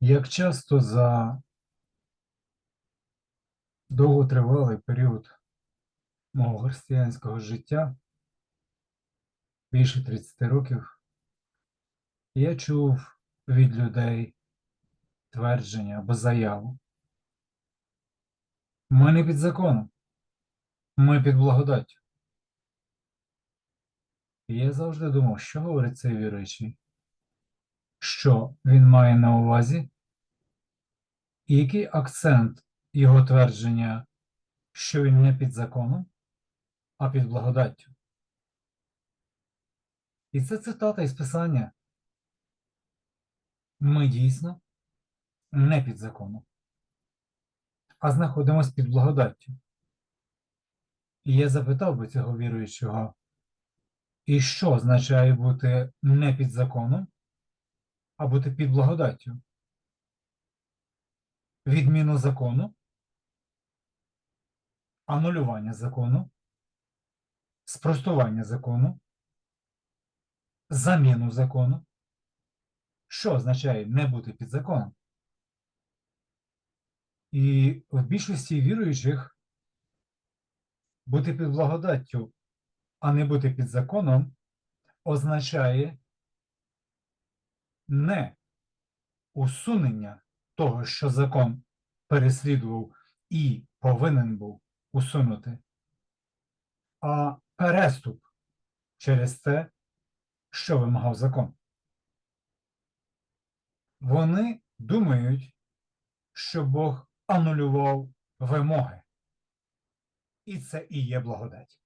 Як часто за довготривалий період мого християнського життя, більше 30 років, я чув від людей твердження або заяву. Ми не під законом, ми під благодаттю. І я завжди думав, що говорить цей віруючий, що він має на увазі, і який акцент його твердження, що він не під законом, а під благодаттю. І це цитата із Писання. Ми дійсно не під законом, а знаходимося під благодаттю. І я запитав би цього віруючого, і що означає бути не під законом, а бути під благодаттю? Відміну закону, анулювання закону, спростування закону, заміну закону. Що означає не бути під законом? І в більшості віруючих бути під благодаттю, а не бути під законом, означає не усунення того, що закон переслідував і повинен був усунути, а переступ через те, що вимагав закон. Вони думають, що Бог анулював вимоги. І це і є благодать.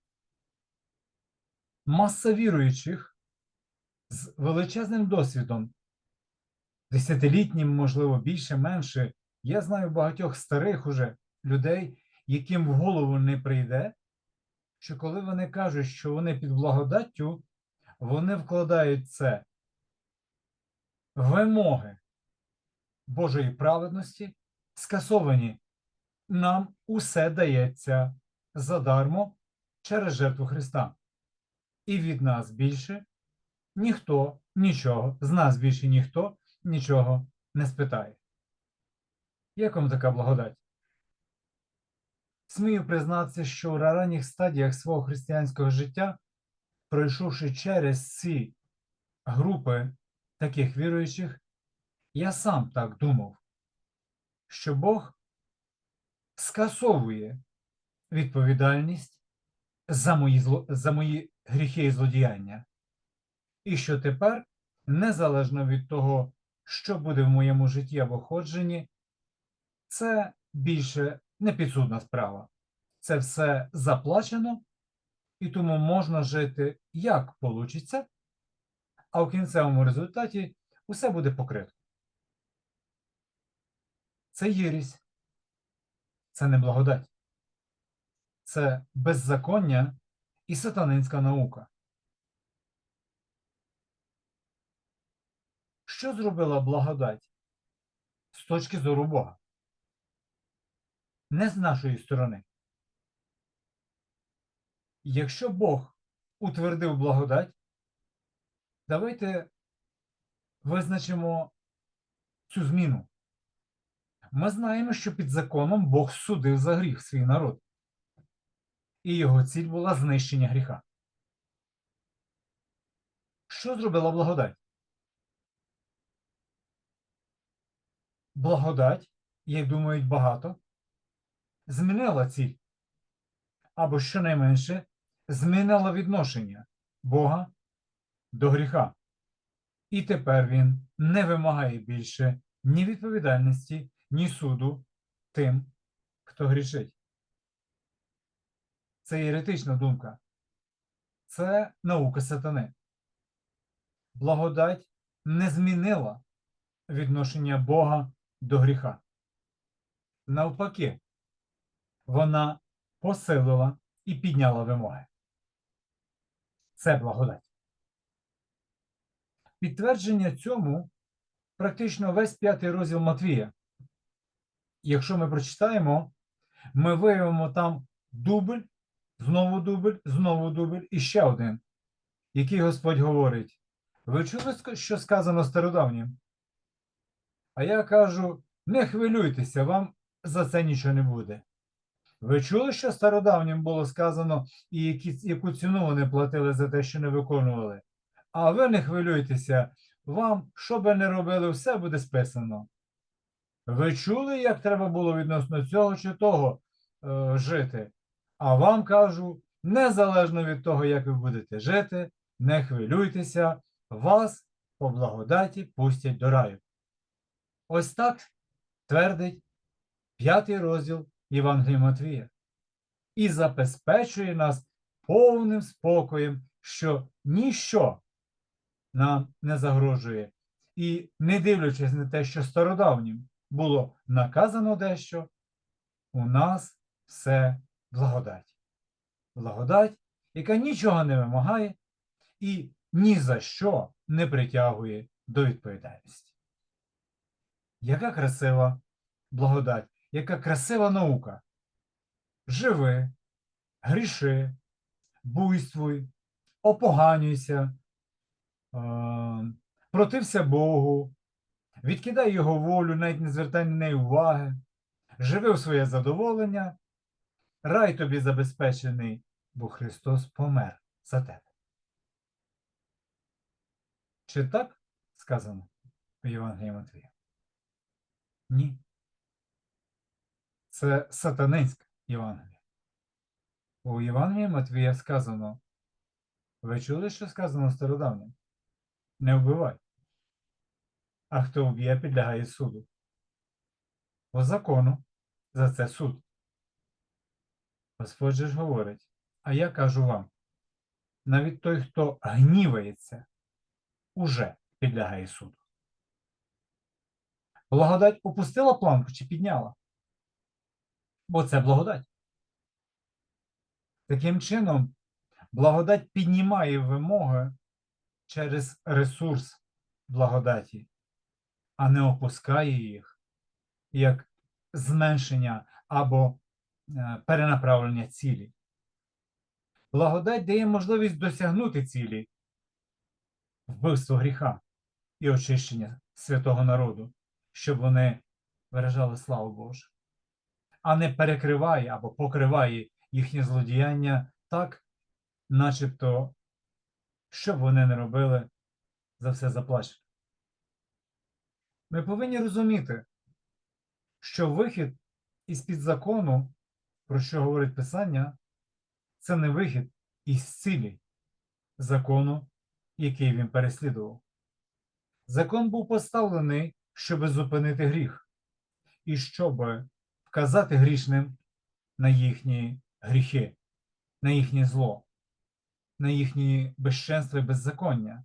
Маса віруючих з величезним досвідом, десятилітнім, можливо, більше, менше. Я знаю багатьох старих уже людей, яким в голову не прийде, що коли вони кажуть, що вони під благодаттю, вони вкладають це вимоги Божої праведності, скасовані. Нам усе дається задармо через жертву Христа. І від нас більше ніхто нічого, з нас більше ніхто нічого не спитає. Як вам така благодать? Смію признатися, що у ранніх стадіях свого християнського життя, пройшовши через ці групи таких віруючих, я сам так думав, що Бог скасовує відповідальність за мої, зло, за мої гріхи і злодіяння. І що тепер, незалежно від того, що буде в моєму житті або ходженні, це більше не підсудна справа. Це все заплачено, і тому можна жити як получиться, а в кінцевому результаті усе буде покрито. Це єрість, це не благодать, це беззаконня і сатанинська наука. Що зробила благодать з точки зору Бога? Не з нашої сторони. Якщо Бог утвердив благодать, давайте визначимо цю зміну. Ми знаємо, що під законом Бог судив за гріх свій народ, і його ціль була знищення гріха. Що зробила благодать? Благодать, як думають багато, змінила ціль, або щонайменше змінила відношення Бога до гріха. І тепер він не вимагає більше ні відповідальності, ні суду тим, хто грішить. Це єретична думка. Це наука сатани. Благодать не змінила відношення Бога до гріха. Навпаки, вона посилила і підняла вимоги. Це благодать. Підтвердження цьому практично весь п'ятий розділ Матвія. Якщо ми прочитаємо, ми виявимо там дубль, знову дубль, знову дубль і ще один, який Господь говорить. Ви чули, що сказано стародавнім? А я кажу: не хвилюйтеся, вам за це нічого не буде. Ви чули, що стародавнім було сказано, і які, яку ціну вони платили за те, що не виконували? А ви не хвилюйтеся, вам, що би не робили, все буде списано. Ви чули, як треба було відносно цього чи того е, жити? А вам кажу, незалежно від того, як ви будете жити, не хвилюйтеся, вас по благодаті пустять до раю. Ось так твердить п'ятий розділ Євангелія Матвія і забезпечує нас повним спокоєм, що ніщо нам не загрожує. І не дивлячись на те, що стародавнім було наказано дещо, у нас все благодать. Благодать, яка нічого не вимагає і ні за що не притягує до відповідальності. Яка красива благодать, яка красива наука. Живи, гріши, буйствуй, опоганюйся, протився Богу, відкидай Його волю, навіть не звертай на неї уваги, живи в своє задоволення, рай тобі забезпечений, бо Христос помер за тебе. Чи так сказано в Євангелії Матвія? Ні. Це сатанинське Євангеліє. У Євангелії Матвія сказано, ви чули, що сказано стародавнім? Не вбивай. А хто вб'є, підлягає суду. По закону за це суд. Господь ж говорить, а я кажу вам, навіть той, хто гнівається, уже підлягає суду. Благодать опустила планку чи підняла? Бо це благодать. Таким чином, благодать піднімає вимоги через ресурс благодаті, а не опускає їх як зменшення або е, перенаправлення цілі. Благодать дає можливість досягнути цілі вбивство гріха і очищення святого народу, щоб вони виражали славу Божу, а не перекриває або покриває їхнє злодіяння так, начебто, що б вони не робили, за все заплачено. Ми повинні розуміти, що вихід із-під закону, про що говорить Писання, це не вихід із цілі закону, який він переслідував. Закон був поставлений, щоб зупинити гріх, і щоб вказати грішним на їхні гріхи, на їхнє зло, на їхні безченства і беззаконня.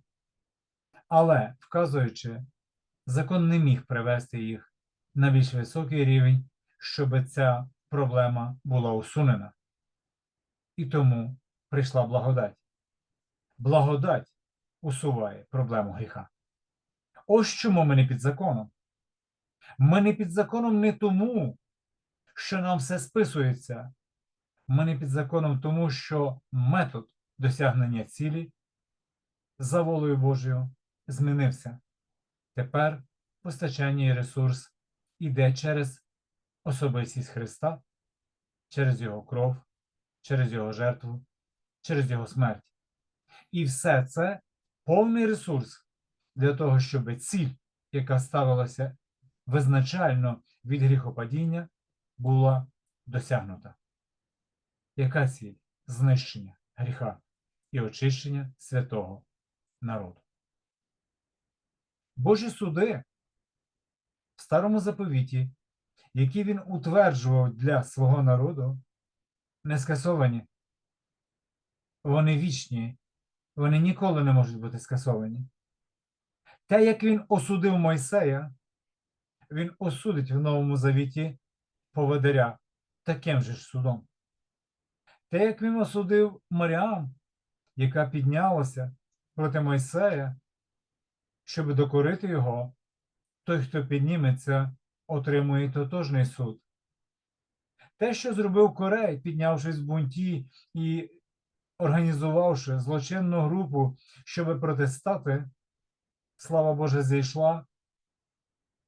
Але, вказуючи, закон не міг привести їх на більш високий рівень, щоб ця проблема була усунена. І тому прийшла благодать. Благодать усуває проблему гріха. Ось чому ми не під законом. Ми не під законом не тому, що нам все списується. Ми не під законом тому, що метод досягнення цілі за волею Божою змінився. Тепер постачання і ресурс іде через особистість Христа, через Його кров, через Його жертву, через Його смерть. І все це повний ресурс для того, щоб ціль, яка ставилася визначально від гріхопадіння, була досягнута. Яка ціль? Знищення гріха і очищення святого народу. Божі суди в старому заповіті, які він утверджував для свого народу, не скасовані. Вони вічні, вони ніколи не можуть бути скасовані. Те, як він осудив Мойсея, він осудить в Новому Завіті поводиря таким же ж судом. Те, як він осудив Маріам, яка піднялася проти Мойсея, щоб докорити його, той, хто підніметься, отримує тотожний суд. Те, що зробив Корей, піднявшись в бунті і організувавши злочинну групу, щоб протистати, слава Божа, зійшла,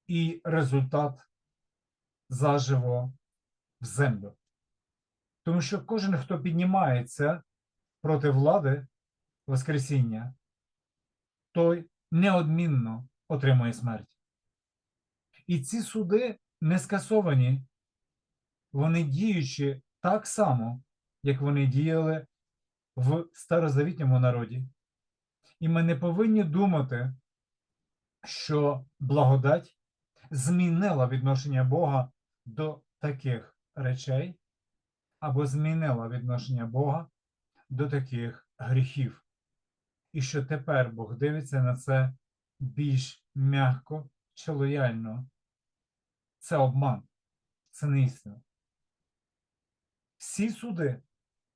і результат заживо в землю. Тому що кожен, хто піднімається проти влади Воскресіння, той неодмінно отримує смерть. І ці суди не скасовані, вони діючі так само, як вони діяли в старозавітньому народі. І ми не повинні думати, що благодать змінила відношення Бога до таких речей, або змінила відношення Бога до таких гріхів. І що тепер Бог дивиться на це більш м'яко чи лояльно. Це обман, це не істина. Всі суди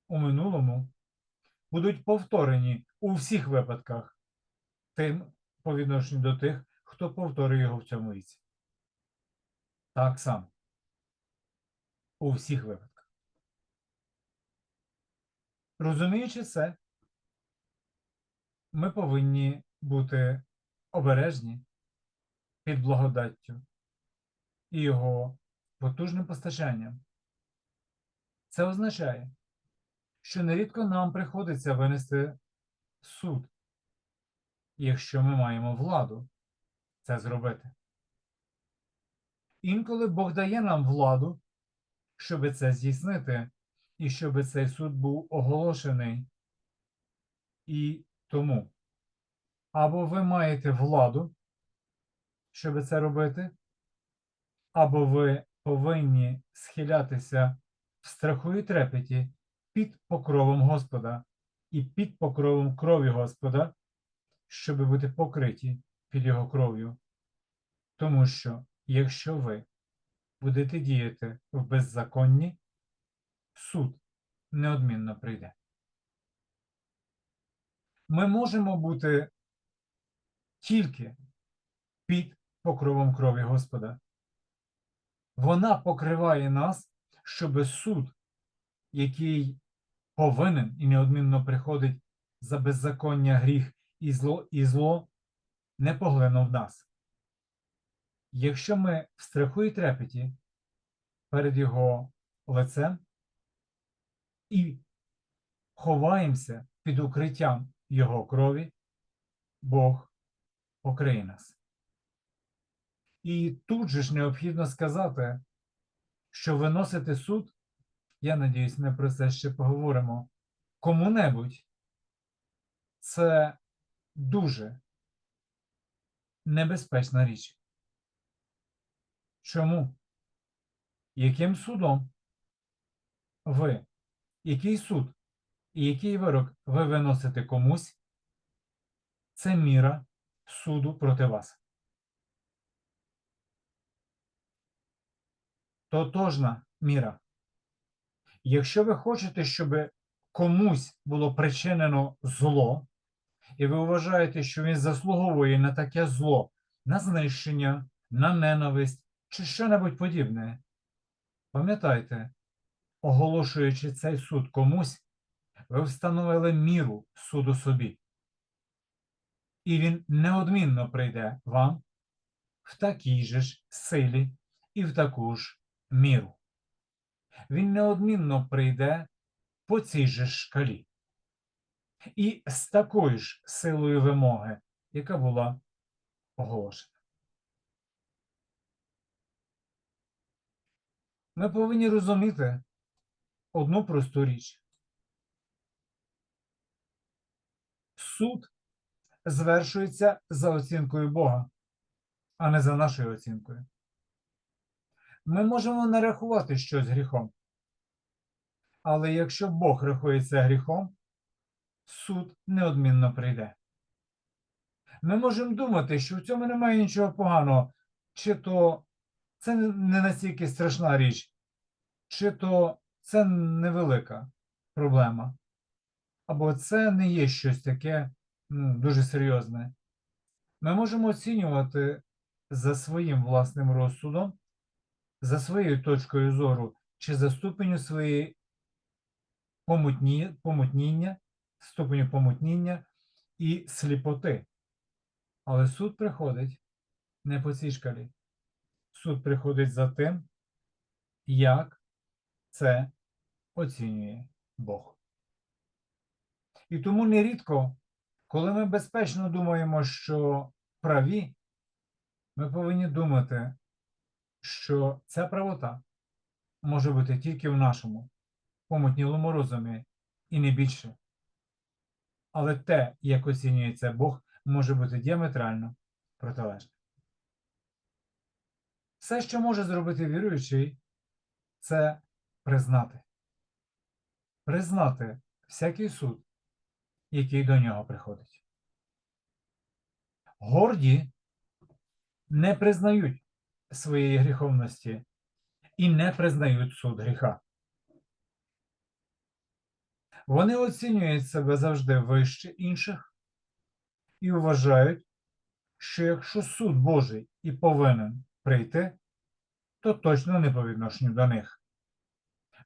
у минулому будуть повторені у всіх випадках, тим по відношенню до тих, хто повторює його в цьому віці. Так само. У всіх випадках. Розуміючи це, ми повинні бути обережні під благодаттю і його потужним постачанням. Це означає, що нерідко нам приходиться винести суд, якщо ми маємо владу це зробити. Інколи Бог дає нам владу, щоб це здійснити, і щоб цей суд був оголошений. І тому або ви маєте владу, щоб це робити, або ви повинні схилятися в страху і трепеті під покровом Господа і під покровом крові Господа, щоб бути покриті під Його кров'ю. Тому що, якщо ви будете діяти в беззаконні, суд неодмінно прийде. Ми можемо бути тільки під покровом крові Господа. Вона покриває нас, щоб суд, який повинен і неодмінно приходить за беззаконня гріх і зло, і зло, не поглинув нас. Якщо ми в страху і трепеті перед Його лицем і ховаємося під укриттям Його крові, Бог покриє нас. І тут же ж необхідно сказати, що виносити суд, я надіюсь, ми про це ще поговоримо, кому-небудь це дуже небезпечна річ. Чому? Яким судом ви, який суд і який вирок ви виносите комусь, це міра суду проти вас. Тотожна міра. Якщо ви хочете, щоб комусь було причинено зло, і ви вважаєте, що він заслуговує на таке зло, на знищення, на ненависть чи що-небудь подібне, пам'ятайте, оголошуючи цей суд комусь, ви встановили міру суду собі. І він неодмінно прийде вам в такій же ж силі і в таку ж міру. Він неодмінно прийде по цій же шкалі. І з такою ж силою вимоги, яка була оголошена. Ми повинні розуміти одну просту річ. Суд звершується за оцінкою Бога, а не за нашою оцінкою. Ми можемо не рахувати щось гріхом. Але якщо Бог рахує це гріхом, суд неодмінно прийде. Ми можемо думати, що в цьому немає нічого поганого, чи то це не настільки страшна річ, чи то це невелика проблема, або це не є щось таке ну, дуже серйозне. Ми можемо оцінювати за своїм власним розсудом, за своєю точкою зору, чи за ступеню своєї помутні, помутніння, ступеню помутніння і сліпоти. Але суд приходить не по цій шкалі. суд приходить за тим, як це оцінює Бог. І тому нерідко, коли ми безпечно думаємо, що праві, ми повинні думати, що ця правота може бути тільки в нашому помутнілому розумі і не більше. Але те, як оцінюється Бог, може бути діаметрально протилежне. Все, що може зробити віруючий, це признати. Признати всякий суд, який до нього приходить. Горді не признають своєї гріховності і не признають суд гріха. Вони оцінюють себе завжди вище інших і вважають, що якщо суд Божий і повинен прийти, то точно не по відношенню до них.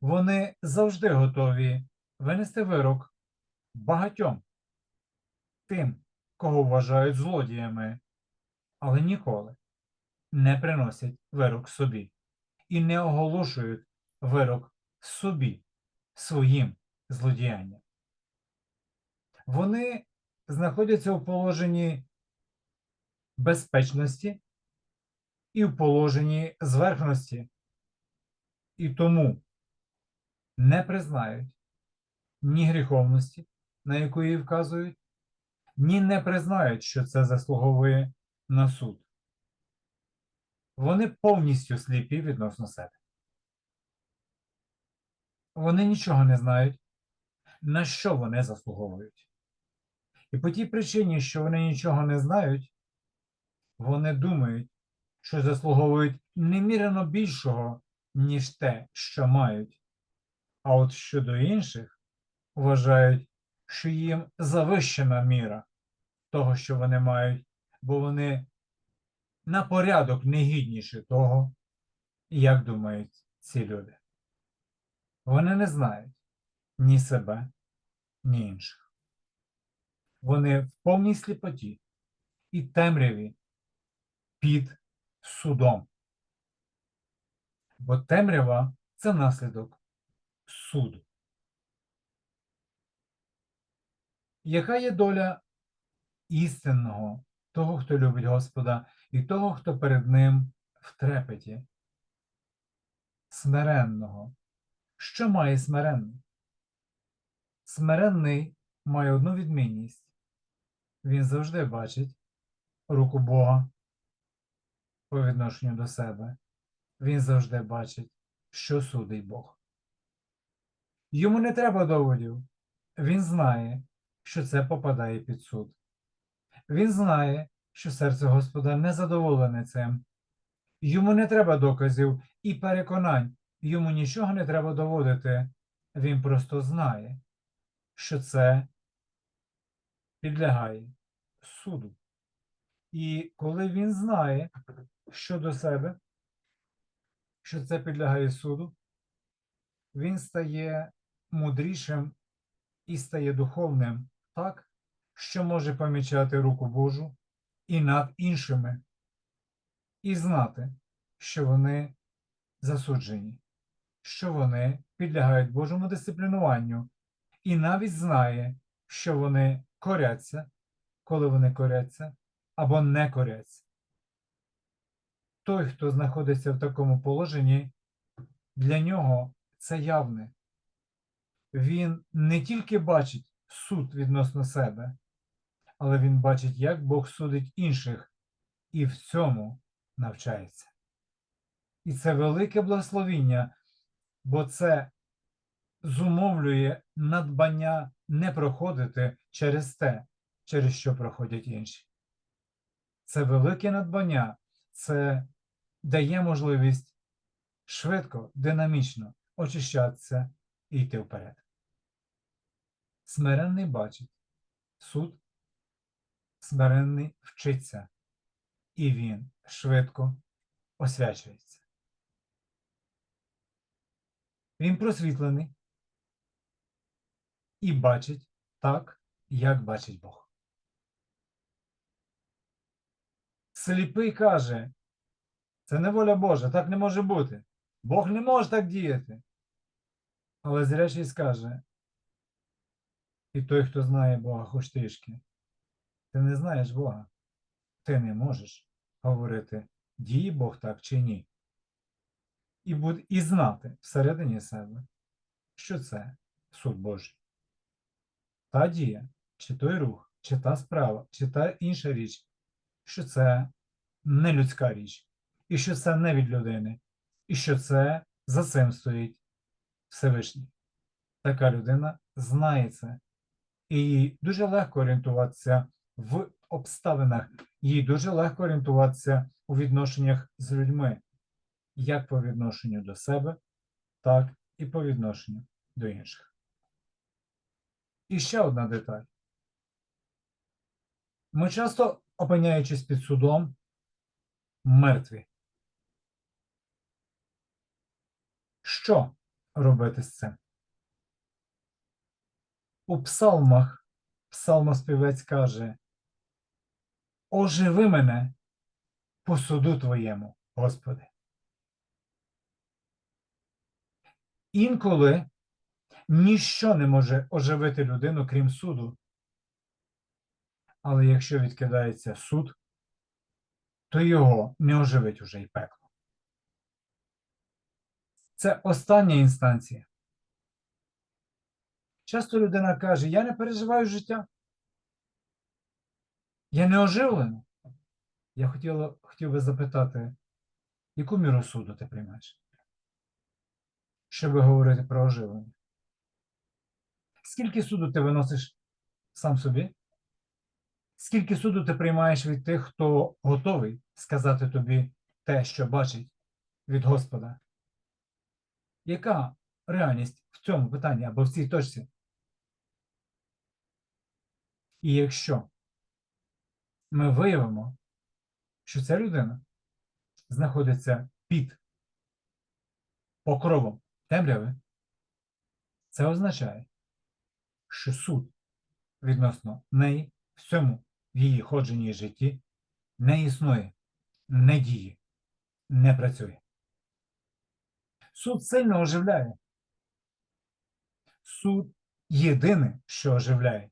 Вони завжди готові винести вирок багатьом тим, кого вважають злодіями, але ніколи не приносять вирок собі і не оголошують вирок собі своїм злодіянням. Вони знаходяться у положенні безпечності і в положенні зверхності, і тому не признають ні гріховності, на яку її вказують, ні не признають, що це заслуговує на суд. Вони повністю сліпі відносно себе. Вони нічого не знають, на що вони заслуговують. І по тій причині, що вони нічого не знають, вони думають, що заслуговують неміряно більшого, ніж те, що мають. А от щодо інших, вважають, що їм завищена міра того, що вони мають, бо вони на порядок негідніші того, як думають ці люди. Вони не знають ні себе, ні інших. Вони в повній сліпоті і темряві під судом. Бо темрява це наслідок суду. Яка є доля істинного, того, хто любить Господа, і того, хто перед Ним в трепеті? Смиренного. Що має смиренний? Смиренний має одну відмінність. Він завжди бачить руку Бога по відношенню до себе. Він завжди бачить, що судить Бог. Йому не треба доводів. Він знає, що це попадає під суд. Він знає, що серце Господа не задоволене цим. Йому не треба доказів і переконань, йому нічого не треба доводити. Він просто знає, що це підлягає суду. І коли він знає щодо себе, що це підлягає суду, він стає мудрішим і стає духовним так, що може помічати руку Божу і над іншими, і знати, що вони засуджені, що вони підлягають Божому дисциплінуванню, і навіть знає, що вони коряться, коли вони коряться, або не коряться. Той, хто знаходиться в такому положенні, для нього це явне. Він не тільки бачить суд відносно себе, але він бачить, як Бог судить інших, і в цьому навчається. І це велике благословіння, бо це зумовлює надбання не проходити через те, через що проходять інші. Це велике надбання, це дає можливість швидко, динамічно очищатися і йти вперед. Смиренний бачить суд, смиренний вчиться, і він швидко освячується. Він просвітлений і бачить так, як бачить Бог. Сліпий каже, Це не воля Божа, так не може бути. Бог не може так діяти. Але зрячий скаже, і той, хто знає Бога хоч трішки, ти не знаєш Бога. Ти не можеш говорити, діє Бог так чи ні. І, буд, і знати всередині себе, що це суд Божий. Та дія, чи той рух, чи та справа, чи та інша річ, що це не людська річ, і що це не від людини, і що це за цим стоїть Всевишній. Така людина знає це. І їй дуже легко орієнтуватися в обставинах, їй дуже легко орієнтуватися у відношеннях з людьми, як по відношенню до себе, так і по відношенню до інших. І ще одна деталь. Ми часто, опиняючись під судом, мертві. Що робити з цим? У псалмах псалмоспівець каже: Оживи мене по суду твоєму, Господи. Інколи ніщо не може оживити людину, крім суду. Але якщо відкидається суд, то його не оживить уже й пекло. Це остання інстанція. Часто людина каже: Я не переживаю життя. Я не оживлена. Я хотіла, хотів би запитати, яку міру суду ти приймаєш? Щоб говорити про оживлення? Скільки суду ти виносиш сам собі? Скільки суду ти приймаєш від тих, хто готовий сказати тобі те, що бачить від Господа? Яка реальність в цьому питанні або в цій точці? І якщо ми виявимо, що ця людина знаходиться під покровом темряви, це означає, що суд відносно неї в цьому в її ходженні житті не існує, не діє, не працює. Суд сильно оживляє. Суд єдине, що оживляє.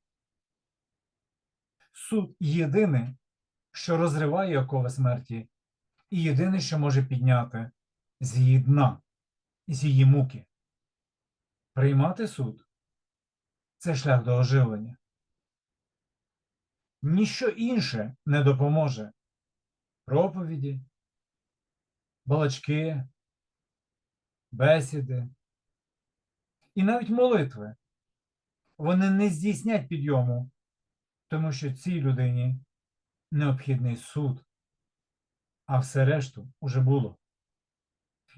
Суд єдине, що розриває окови смерті, і єдине, що може підняти з її дна, з її муки. Приймати суд це шлях до оживлення. Ніщо інше не допоможе. Проповіді, балачки, бесіди і навіть молитви. Вони не здійснять підйому, тому що цій людині необхідний суд, а все решту уже було.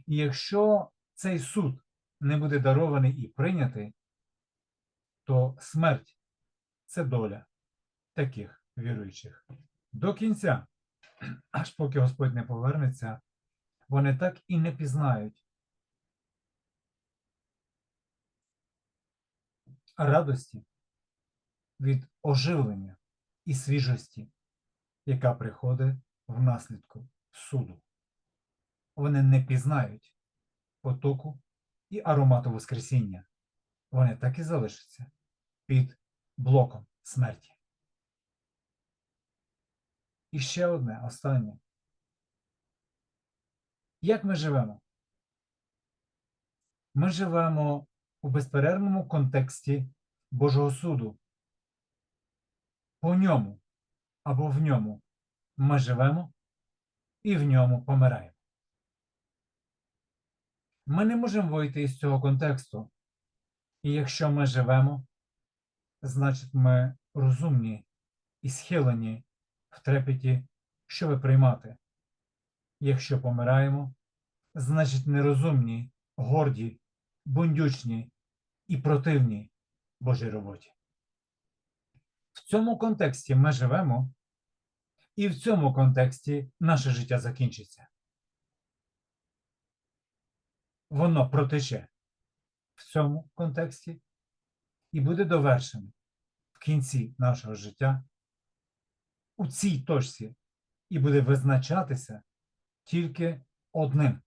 І якщо цей суд не буде дарований і прийнятий, то смерть це доля таких віруючих. До кінця, аж поки Господь не повернеться, вони так і не пізнають радості від оживлення і свіжості, яка приходить внаслідку суду. Вони не пізнають потоку і аромату Воскресіння. Вони так і залишаться під блоком смерті. І ще одне останнє. Як ми живемо? Ми живемо у безперервному контексті Божого суду. По ньому або в ньому ми живемо і в ньому помираємо. Ми не можемо вийти із цього контексту. І якщо ми живемо, значить ми розумні і схилені в трепеті, щоб приймати. Якщо помираємо, значить нерозумні, горді, бундючні і противні Божій роботі. В цьому контексті ми живемо, і в цьому контексті наше життя закінчиться. Воно протече в цьому контексті і буде довершено в кінці нашого життя у цій точці і буде визначатися тільки одним.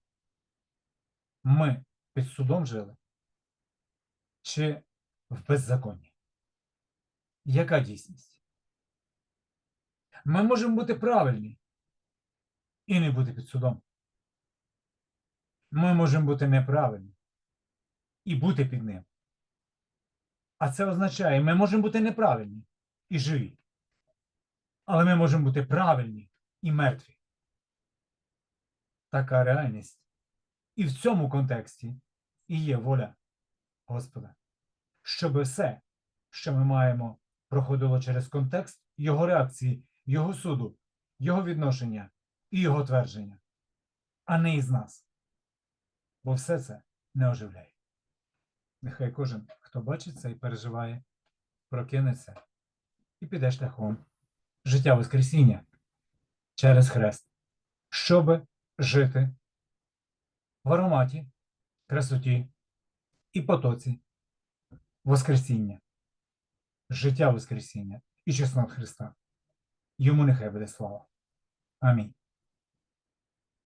Ми під судом жили чи в беззаконні? Яка дійсність? Ми можемо бути правильні і не бути під судом. Ми можемо бути неправильні і бути під ним. А це означає, ми можемо бути неправильні і живі. Але ми можемо бути правильні і мертві. Така реальність. І в цьому контексті і є воля Господа. Щоб все, що ми маємо, проходило через контекст Його реакції, Його суду, Його відношення і Його твердження, а не із нас. Бо все це не оживляє. Нехай кожен, хто бачить це і переживає, прокинеться і піде шляхом життя Воскресіння через хрест, щоб жити в ароматі, красоті і потоці Воскресіння, життя Воскресіння і чеснот Христа. Йому нехай буде слава. Амінь.